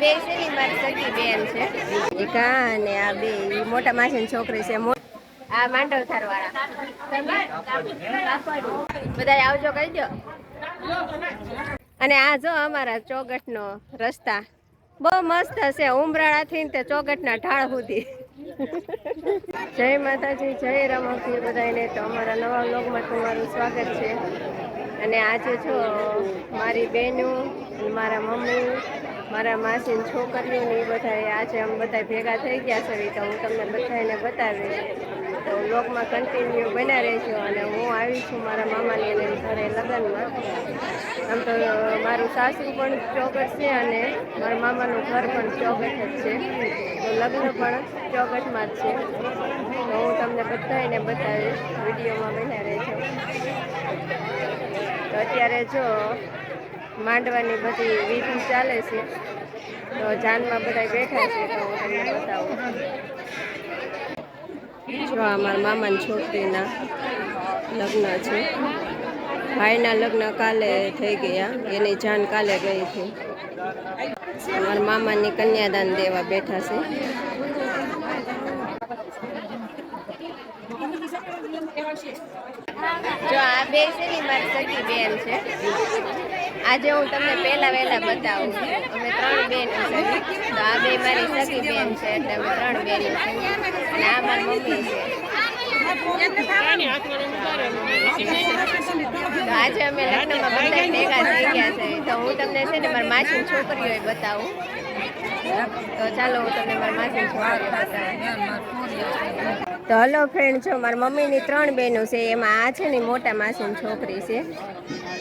બે છે ને મારી સગી બેન છે. કા અને આ બે મોટા માસીની છોકરી છે આ માંડવથાર વાળા બધા આવજો કહી દો. અને આ જો અમારા ચોગટનો રસ્તા. બહુ મસ્ત હશે ઉમરાળાથી ને તે ચોગટના ઢાળ સુધી. જય માતાજી જય રમાપીર બધાને તો અમારા નવા વ્લોગમાં તમારું સ્વાગત છે. અને આજે જો મારી બહેનું મારા મમ્મી મારા માસીની છોકરીઓ ને એ બધા આજે અમે બધા ભેગા થઈ ગયા છે, તો હું તમને બધાને બતાવીશ. તો લોકમાં કન્ટિન્યુ બન્યા રહેજો અને હું આવી છું મારા મામાની અને ઘરે લગ્નમાં. આમ તો મારું સાસુ પણ ચોકટ છે અને મારા મામાનું ઘર પણ ચોકઠ જ છે. તો લગ્ન પણ ચોકટમાં જ છે. તો હું તમને બધાને બતાવીશ, વિડીયોમાં બન્યા રહેજો. તો અત્યારે જો માંડવાની બધી વિધિ ચાલે છે. તો જાનમાં બધા બેઠા છે, તો હું તમને બતાવું. જો આ મારા મામાની છોકરીના લગ્ન છે. ભાઈના લગ્ન કાલે થઈ ગયા, એની જાન કાલે ગઈ હતી મારા મામાની કન્યાદાન દેવા બેઠા છે. જો આ બે છે ને, મારી સગી બેન છે. આજે હું તમને પહેલા વહેલા બતાવું. અમે ત્રણ બેન તો આ બે મારી સગી બેન છે, એટલે અમે ત્રણ બેન અને આ મારી મમ્મી છે. આજે અમે લગ્નમાં બધા ભેગા થઈ ગયા છે. તો હું તમને છે ને મારી માસી છોકરીઓ બતાવું. તો ચાલો હું તમને મારી માસી છોકરીઓ તો હલો ફ્રેન્ડ જો મારી મમ્મીની ત્રણ બહેનો છે, એમાં આ છે ને મોટા માસીની છોકરી છે.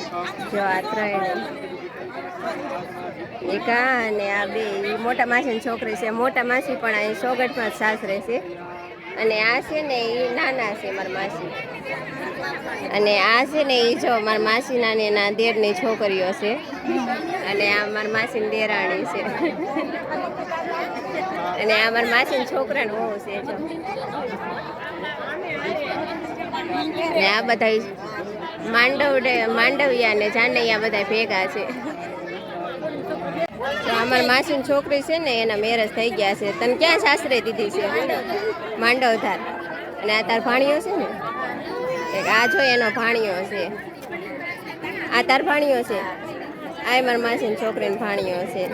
જો આ ત્રણ. એક આ અને આ બે. મોટા માસીની છોકરી છે. મોટા માસી પણ અહીં સોગઠમાં જ સાસરે છે. અને આ છે ને એ નાના છે મારા માસી. અને આ છે ને એ જો મારા માસીના ને એના દેરની છોકરીઓ છે. અને આ મારા માસીની દેરાણી છે. અને આ મારા માસીના છોકરાને બહુ છે જો. આ બધા માંડવડે, માંડવિયા ને જાનૈયા બધા ભેગા છે. તો અમારી માસીની છોકરી છે ને, એના મેરેજ થઈ ગયા છે. તને ક્યાં સાસરે દીધી છે? માંડવધાર અને આ તાર ભાણિયો છે ને? આ જો એનો ભાણિયો છે. આ તાર ભાણિયો છે. આ મારા માસીની છોકરીને ભાણિયો છે.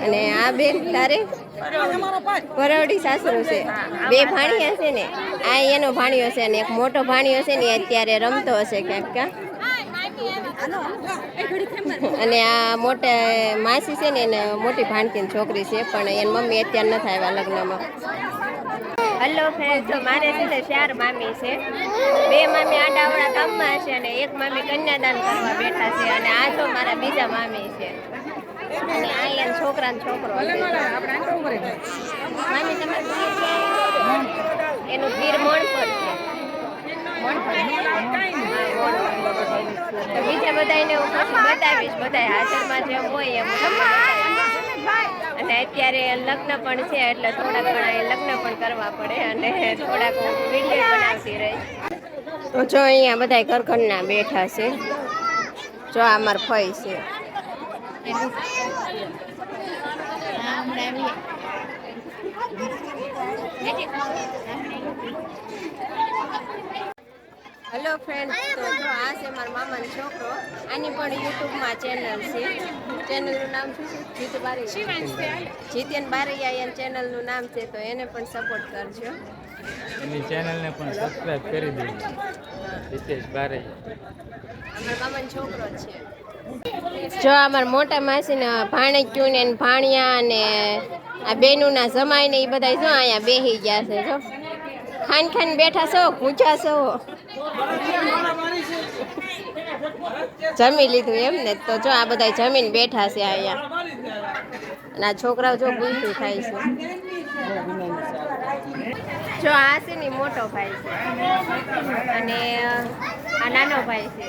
અને આ બેન તારે? પરવડી સાસરો છે. બે ભાણિયા છે ને. આ એનો ભાણિયો છે અને એક મોટો ભાણિયો છે ને એ અત્યારે રમતો હશે ક્યાંક ક્યાં. અને આ મોટા માસી છે ને એને મોટી ભાણકીની છોકરી છે પણ એની મમ્મી અત્યારે નથી આવ્યા લગ્નમાં. હલો ફ્રેન્ડ તો મારે છે ને ચાર મામી છે. બે મામી આડાવડા ગામમાં છે અને એક મામી કન્યાદાન કરવા બેઠા છે અને આ તો મારા બીજા મામી છે. અને આ એના છોકરાનો છોકરો તમારું એનું ગીર મણપર છે. બીજા બધાને હું પછી બતાવીશ બધા હાજરમાં જે હોય એમ. અને અત્યારે લગ્ન પણ છે, એટલે થોડાક ઘણા લગ્ન પણ કરવા પડે અને થોડાક વીડિયો બનાવતી રહી. તો જો અહીંયા બધા ઘર ઘરના બેઠા છે. જો આ ફય છે. আমরা હેલો ફ્રેન્ડ તો જો આ છે મારા મામાનો છોકરો. આની પણ યુટ્યુબમાં ચેનલ છે. ચેનલનું નામ શું છે? જીત બારૈયા. જીતેન બારૈયા એન ચેનલનું નામ છે તો એને પણ સપોર્ટ કરજો. એની ચેનલને પણ સબસ્ક્રાઇબ કરી દેજો. જીતેશ બારૈયા. અમારા મામાનો છોકરો છે. જો અમારા મોટા માસીને ભાણેક્યું ને ભાણિયા અને આ બેનુના જમાઈ ને એ બધા જો અહીંયા બેહી ગયા છે જો. ખાન ખાન બેઠા છો પૂછા છો. જમી લીધું એમ ને તો જો આ બધા જમીન બેઠા છે અહીંયા. આ છોકરાઓ જો ગુસ્સું થાય છે. જો આ છે ને મોટો ભાઈ છે. અને આ નાનો ભાઈ છે.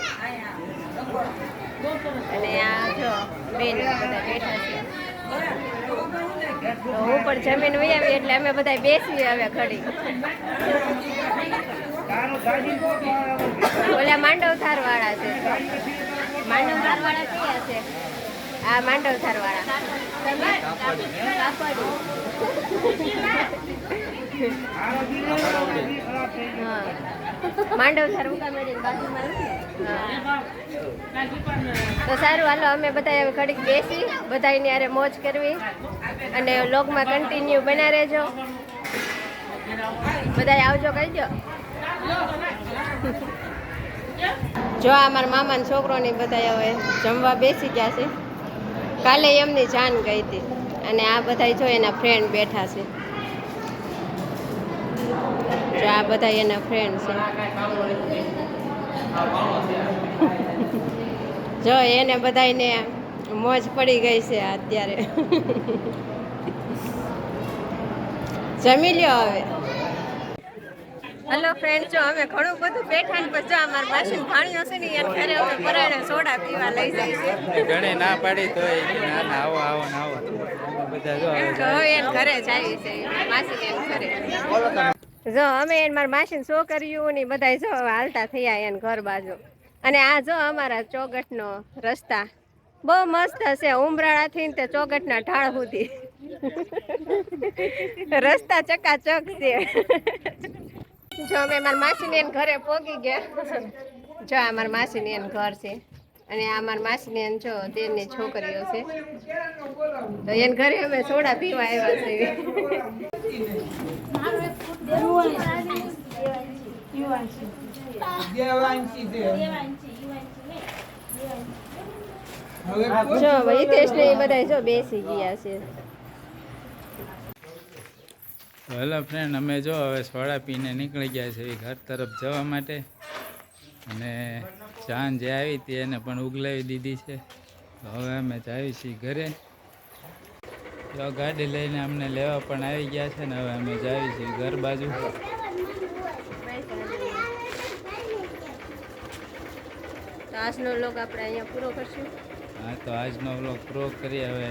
અને આ જો બેન બધા બેઠા છે. તો પણ જમીન વહી આવી એટલે અમે બધા બેસી હવે ઘડી. ઓલા માંડવથાર વાળા છે. માંડવથાર વાળા કયા છે? આ માંડવથાર વાળા તમે કાપડ હા માંડવ બાજુમાં તો સારું, હાલો, અમે બધા ઘડીક બેસી બધાની યારે મોજ કરવી. અને વ્લોગમાં કન્ટિન્યુ બના રહેજો. બધાય આવજો કહી દો. જો આ મારા મામાનો છોકરો ને બધા હવે જમવા બેસી ગયા છે. કાલે એમની જાન ગઈ હતી. અને આ બધા જો એના ફ્રેન્ડ બેઠા છે. જો આ બધા એના ફ્રેન્ડ છે. જો એને બધાને મોજ પડી ગઈ છે અત્યારે. જમી લ્યો હવે. હેલો ફ્રેન્ડ જો અમે ઘણું બધું બેઠા ને પછી જો અમારા માસી ભાણીઓ છે ને એને ઘરે અમે પરાણે સોડા પીવા લઈ જાય છે. ઘણી ના પાડી તો ના ના આવો આવો ના આવો. બધા જો હવે. ઘરે જાય છે માસી એને ઘરે. જો અમે એને મારા માસી છોકરીઓ ને બધા જો હાલતા થયા એને ઘર બાજુ. અને આ જો અમારા ચોગટનો રસ્તા. બહુ મસ્ત હશે. ઉમરાળાથી ને તે ચોગટના ઢાળ સુધી. રસ્તા ચકાચક છે. જો અમે મારા માસીની એને ઘરે પોગી ગયા. જો આ મારા માસીને એનું ઘર છે. અને આ મારા માસીને એને જો તેની છોકરીઓ છે. તો એને ઘરે અમે સોડા પીવા આવ્યા છે. જો હિતેશ ને એ બધા જો બેસી ગયા છે. હેલો ફ્રેન્ડ અમે જો હવે સોડા પીને નીકળી ગયા છે ઘર તરફ જવા માટે. અને જાન જે આવી હતી એને પણ ઉગલાવી દીધી છે. હવે અમે જાવી છીએ ઘરે. તો ગાડી લઈને અમને લેવા પણ આવી ગયા છે ને હવે અમે જાવી છીએ ઘર બાજુ. તો આજનો લોક આપણે અહીંયા પૂરો કરશું. હા તો આજનો વ્લોગ પૂરો કરી હવે.